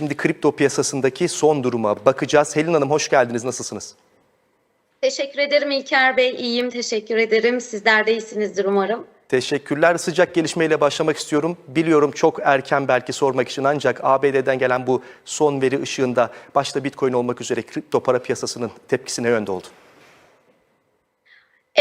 şimdi kripto piyasasındaki son duruma bakacağız. Helin Hanım hoş geldiniz. Nasılsınız? Teşekkür ederim İlker Bey. İyiyim, teşekkür ederim. Sizler de iyisinizdir umarım. Teşekkürler. Sıcak gelişmeyle başlamak istiyorum. Biliyorum çok erken belki sormak için ancak ABD'den gelen bu son veri ışığında başta Bitcoin olmak üzere kripto para piyasasının tepkisine yönde oldu.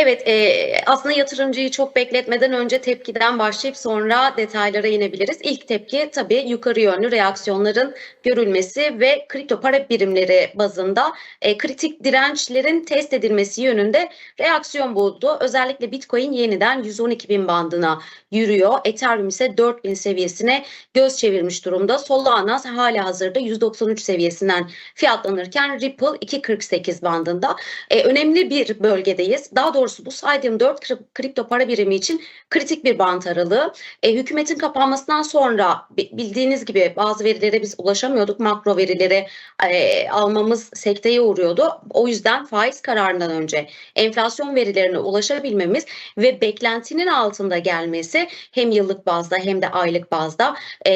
Evet, e, aslında yatırımcıyı çok bekletmeden önce tepkiden başlayıp sonra detaylara inebiliriz. İlk tepki tabii yukarı yönlü reaksiyonların görülmesi ve kripto para birimleri bazında e, kritik dirençlerin test edilmesi yönünde reaksiyon buldu. Özellikle Bitcoin yeniden 112 bin bandına yürüyor. Ethereum ise 4000 seviyesine göz çevirmiş durumda. Solana hala hazırda 193 seviyesinden fiyatlanırken Ripple 2.48 bandında. E, önemli bir bölgedeyiz. Daha doğrusu bu saydığım 4 kri- kripto para birimi için kritik bir bant aralığı. E, hükümetin kapanmasından sonra bi- bildiğiniz gibi bazı verilere biz ulaşamıyorduk. Makro verileri e, almamız sekteye uğruyordu. O yüzden faiz kararından önce enflasyon verilerine ulaşabilmemiz ve beklentinin altında gelmesi hem yıllık bazda hem de aylık bazda e,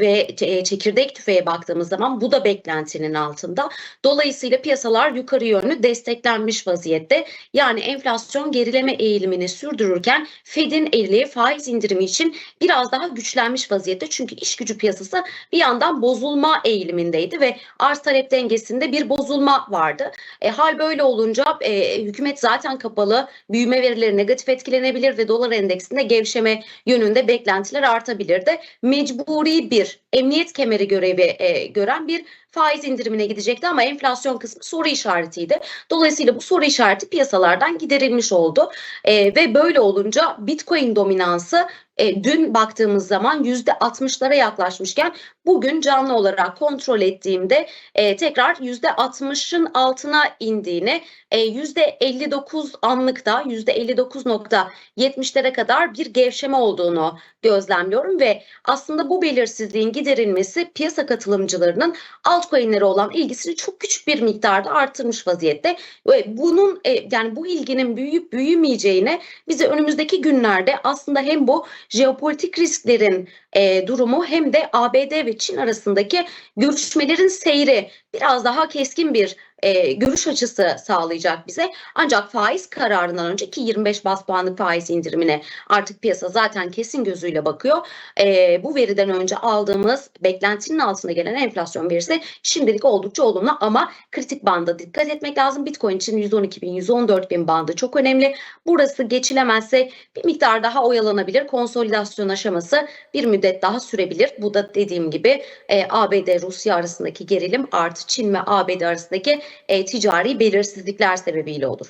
ve e, çekirdek tüfeğe baktığımız zaman bu da beklentinin altında. Dolayısıyla piyasalar yukarı yönlü desteklenmiş vaziyette. Yani enflasyon gerileme eğilimini sürdürürken Fed'in eli faiz indirimi için biraz daha güçlenmiş vaziyette. Çünkü iş gücü piyasası bir yandan bozulma eğilimindeydi ve arz talep dengesinde bir bozulma vardı. E, hal böyle olunca e, hükümet zaten kapalı, büyüme verileri negatif etkilenebilir ve dolar endeksinde gevşeme yönünde beklentiler artabilirdi. Mecburi bir emniyet kemeri görevi e, gören bir faiz indirimine gidecekti ama enflasyon kısmı soru işaretiydi. Dolayısıyla bu soru işareti piyasalardan giderilmiş oldu. E, ve böyle olunca Bitcoin dominansı e, dün baktığımız zaman %60'lara yaklaşmışken bugün canlı olarak kontrol ettiğimde e, tekrar %60'ın altına indiğini, e, %59 anlıkta %59.70'lere kadar bir gevşeme olduğunu gözlemliyorum ve aslında bu belirsizliğin giderilmesi piyasa katılımcılarının altcoin'lere olan ilgisini çok küçük bir miktarda arttırmış vaziyette. Ve bunun e, yani bu ilginin büyüyüp büyümeyeceğine bize önümüzdeki günlerde aslında hem bu jeopolitik risklerin e, durumu hem de ABD ve Çin arasındaki görüşmelerin seyri. Biraz daha keskin bir e, görüş açısı sağlayacak bize. Ancak faiz kararından önceki 25 bas puanlık faiz indirimine artık piyasa zaten kesin gözüyle bakıyor. E, bu veriden önce aldığımız beklentinin altında gelen enflasyon verisi şimdilik oldukça olumlu ama kritik banda dikkat etmek lazım. Bitcoin için 112 bin, 114 bin bandı çok önemli. Burası geçilemezse bir miktar daha oyalanabilir. Konsolidasyon aşaması bir müddet daha sürebilir. Bu da dediğim gibi e, ABD-Rusya arasındaki gerilim artı Çin ve ABD arasındaki e, ticari belirsizlikler sebebiyle olur.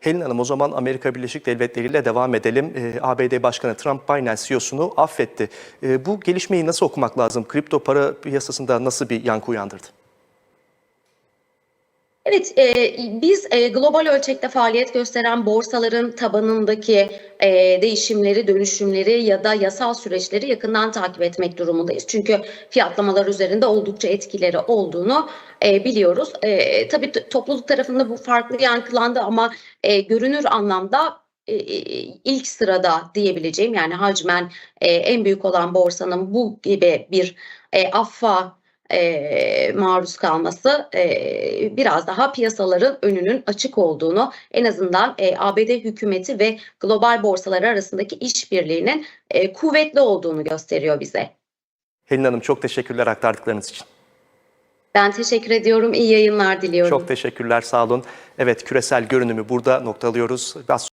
Helin Hanım o zaman Amerika Birleşik Devletleri ile devam edelim. Ee, ABD Başkanı Trump Binance CEO'sunu affetti. Ee, bu gelişmeyi nasıl okumak lazım? Kripto para piyasasında nasıl bir yankı uyandırdı? Evet, e, biz e, global ölçekte faaliyet gösteren borsaların tabanındaki e, değişimleri, dönüşümleri ya da yasal süreçleri yakından takip etmek durumundayız. Çünkü fiyatlamalar üzerinde oldukça etkileri olduğunu e, biliyoruz. E, tabii topluluk tarafında bu farklı yankılandı ama e, görünür anlamda e, ilk sırada diyebileceğim yani hacmen e, en büyük olan borsanın bu gibi bir e, affa e, maruz kalması e, biraz daha piyasaların önünün açık olduğunu en azından e, ABD hükümeti ve global borsalar arasındaki işbirliğinin e, kuvvetli olduğunu gösteriyor bize. Helin Hanım çok teşekkürler aktardıklarınız için. Ben teşekkür ediyorum. İyi yayınlar diliyorum. Çok teşekkürler, sağ olun. Evet, küresel görünümü burada noktalıyoruz. Biraz